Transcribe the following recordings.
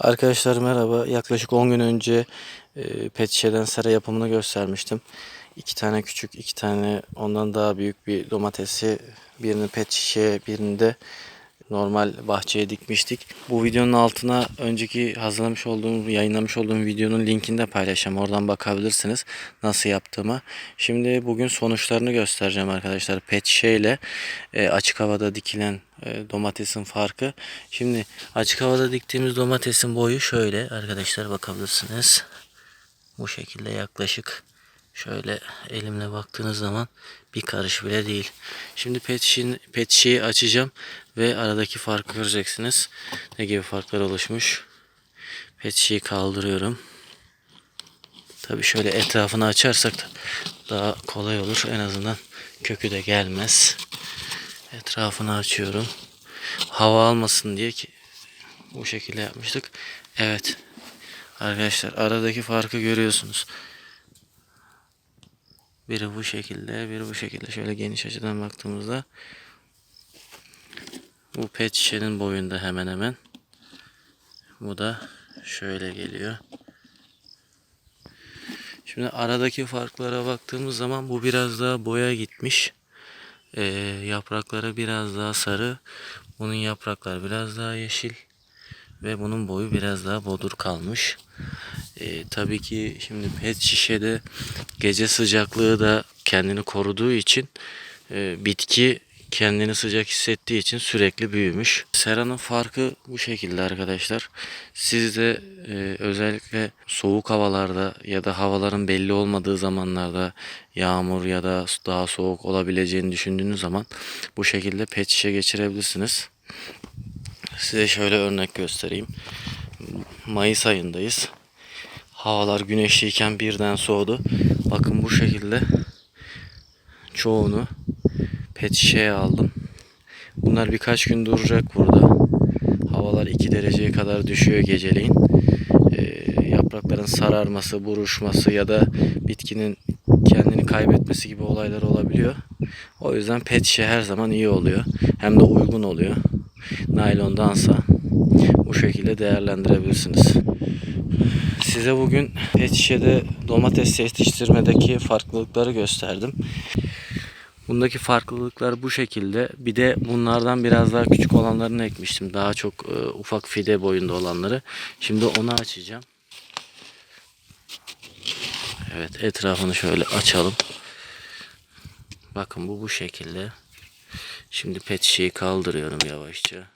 Arkadaşlar merhaba. Yaklaşık 10 gün önce e, pet şişeden sera yapımını göstermiştim. İki tane küçük, iki tane ondan daha büyük bir domatesi birini pet şişeye, birini de normal bahçeye dikmiştik. Bu videonun altına önceki hazırlamış olduğum, yayınlamış olduğum videonun linkini de paylaşacağım. Oradan bakabilirsiniz nasıl yaptığımı. Şimdi bugün sonuçlarını göstereceğim arkadaşlar. Pet şişeyle e, açık havada dikilen e, domatesin farkı. Şimdi açık havada diktiğimiz domatesin boyu şöyle arkadaşlar bakabilirsiniz. Bu şekilde yaklaşık şöyle elimle baktığınız zaman bir karış bile değil. Şimdi pet, şişeyi açacağım ve aradaki farkı göreceksiniz. Ne gibi farklar oluşmuş. Pet şişeyi kaldırıyorum. Tabi şöyle etrafını açarsak da daha kolay olur. En azından kökü de gelmez. Etrafını açıyorum. Hava almasın diye ki bu şekilde yapmıştık. Evet. Arkadaşlar aradaki farkı görüyorsunuz. Biri bu şekilde, biri bu şekilde. Şöyle geniş açıdan baktığımızda bu pet şişenin boyunda hemen hemen. Bu da şöyle geliyor. Şimdi aradaki farklara baktığımız zaman bu biraz daha boya gitmiş. Ee, yaprakları biraz daha sarı. Bunun yaprakları biraz daha yeşil. Ve bunun boyu biraz daha bodur kalmış. Ee, tabii ki şimdi pet şişede gece sıcaklığı da kendini koruduğu için e, bitki kendini sıcak hissettiği için sürekli büyümüş. Sera'nın farkı bu şekilde arkadaşlar. Siz de e, özellikle soğuk havalarda ya da havaların belli olmadığı zamanlarda yağmur ya da daha soğuk olabileceğini düşündüğünüz zaman bu şekilde pet şişe geçirebilirsiniz. Size şöyle örnek göstereyim. Mayıs ayındayız. Havalar güneşliyken birden soğudu. Bakın bu şekilde çoğunu pet şişeye aldım. Bunlar birkaç gün duracak burada. Havalar 2 dereceye kadar düşüyor geceleyin. Ee, yaprakların sararması, buruşması ya da bitkinin kendini kaybetmesi gibi olaylar olabiliyor. O yüzden pet şişe her zaman iyi oluyor. Hem de uygun oluyor. Naylondansa bu şekilde değerlendirebilirsiniz. Size bugün pet şişede domates yetiştirmedeki farklılıkları gösterdim. Bundaki farklılıklar bu şekilde. Bir de bunlardan biraz daha küçük olanlarını ekmiştim. Daha çok e, ufak fide boyunda olanları. Şimdi onu açacağım. Evet etrafını şöyle açalım. Bakın bu bu şekilde. Şimdi pet şişeyi kaldırıyorum yavaşça.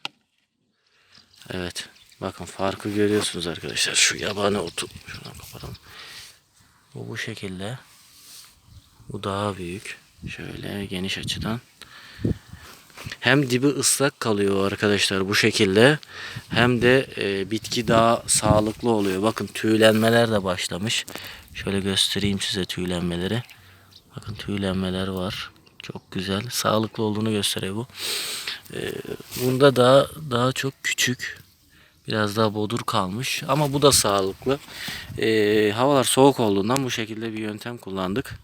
Evet. Bakın farkı görüyorsunuz arkadaşlar. Şu yabani otu. Şuradan kapatalım. Bu bu şekilde. Bu daha büyük. Şöyle geniş açıdan. Hem dibi ıslak kalıyor arkadaşlar bu şekilde. Hem de e, bitki daha sağlıklı oluyor. Bakın tüylenmeler de başlamış. Şöyle göstereyim size tüylenmeleri. Bakın tüylenmeler var. Çok güzel. Sağlıklı olduğunu gösteriyor bu. E, bunda daha daha çok küçük. Biraz daha bodur kalmış. Ama bu da sağlıklı. E, havalar soğuk olduğundan bu şekilde bir yöntem kullandık.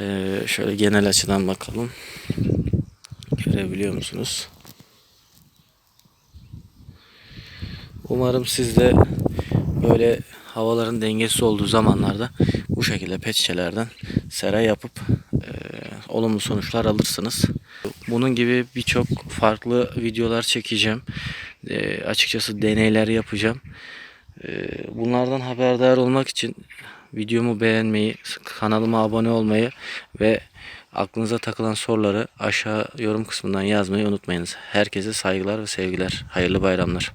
E, şöyle genel açıdan bakalım. Görebiliyor musunuz? Umarım siz de böyle havaların dengesiz olduğu zamanlarda bu şekilde pet şişelerden sera yapıp e, olumlu sonuçlar alırsınız. Bunun gibi birçok farklı videolar çekeceğim. E, açıkçası deneyler yapacağım. E, bunlardan haberdar olmak için videomu beğenmeyi, kanalıma abone olmayı ve aklınıza takılan soruları aşağı yorum kısmından yazmayı unutmayınız. Herkese saygılar ve sevgiler. Hayırlı bayramlar.